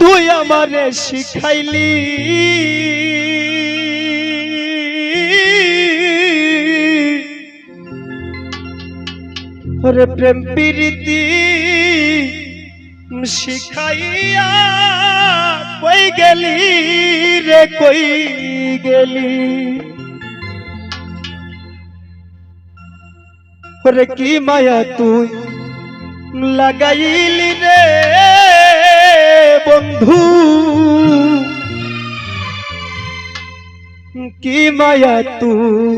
তুই আমারে শিখাইলি। ওরে প্রেম প্রীতি শিখাইয়া কই গেলি রে, কই গেলি? ওরে কি মায়া তুই লাগাইলি রে? বন্ধু। কি মায়া তুই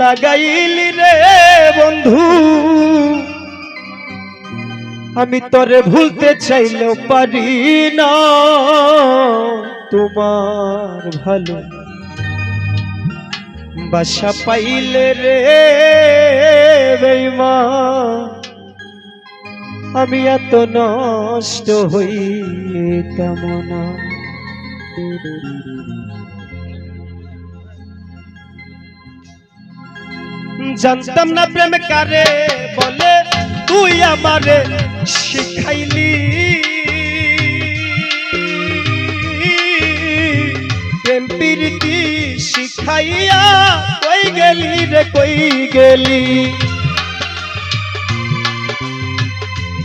লাগাইলি রে বন্ধু। আমি তোরে ভুলতে চাইলেও পারি না। তোমার ভালো বাসা পাইলে রে বেইমা আমি এত নষ্ট হইতাম না জানতাম না প্রেম কারে বলে, তুই আমারে শিখাইলি। প্রেম প্রীতি শিখাইয়া কই গেলি রে, কই গেলি?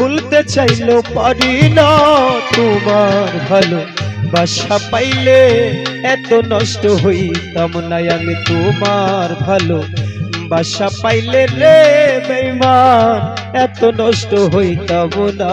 ভুলতে চাইলো পারি না তোমার ভালো বাসা পাইলে এত নষ্ট হইতাম না আমি তোমার ভালো বাসা পাইলে রে বেমা এত নষ্ট হইতাম না।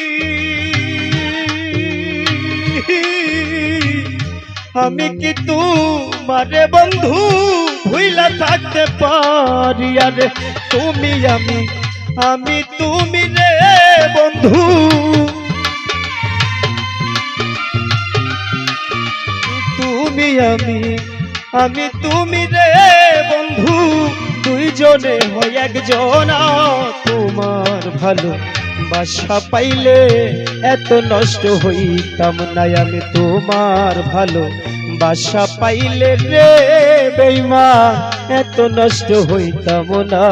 আমি কি তোমারে বন্ধু? ভুইলা থাকতে পারি, আরে তুমি আমি আমি তুমি রে বন্ধু। তুমি আমি আমি তুমি রে বন্ধু। দুইজনে হয় একজন তোমার ভালো বাসা পাইলে এত নষ্ট হইতাম না আমি তোমার ভালো বাসা পাইলে রে বেইমা এত নষ্ট হইতাম না।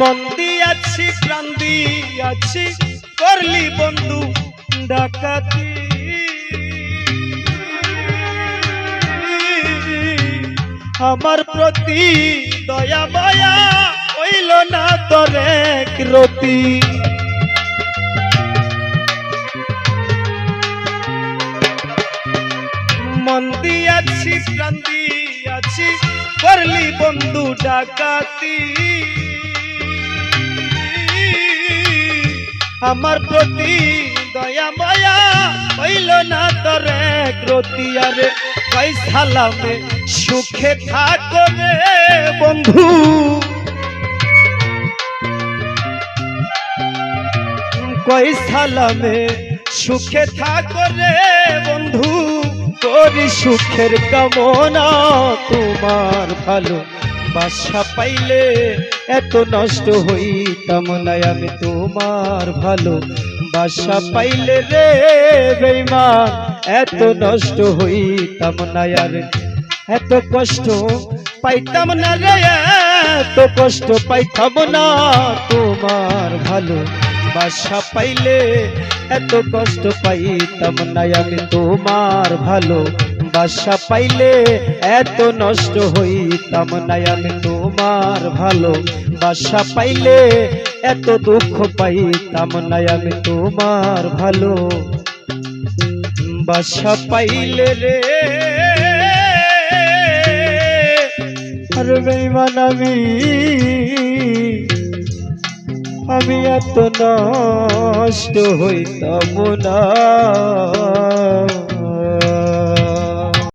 মন দিয়াছি, প্রাণ দিয়াছি, করলি বন্ধু ডাকাতি। আমার প্রতি দয়া, মায়া হইল না তরে রতি। মন দিয়াছি, প্রাণ দিয়াছি কাছাকাছি করলি বন্ধু ডাকাতি। আমার প্রতি দয়া, মায়া, হইল না তোর এক রতিয়ারে কই সালামে সুখে থাকো রে বন্ধু। কই সালামে সুখে থাকো রে বন্ধু। করি সুখের কামনা তোমার ভালো বাসা পাইলে এত নষ্ট হইতাম না আমি তোমার ভালো বাসা পাইলে রে বেইমান, এত নষ্ট হইতাম না আর এত কষ্ট পাইতাম না রে, এত কষ্ট পাইতাম না তোমার ভালো বাসা পাইলে এত কষ্ট পাইতাম না আমি তোমার ভালো বাসা পাইলে এত নষ্ট হইতাম না আমি তোমার ভালো বাসা পাইলে এত দুঃখ পাইতাম না আমি তোমার ভালো বাসা পাইলে রে। আমি আমি এত নষ্ট হইতাম না।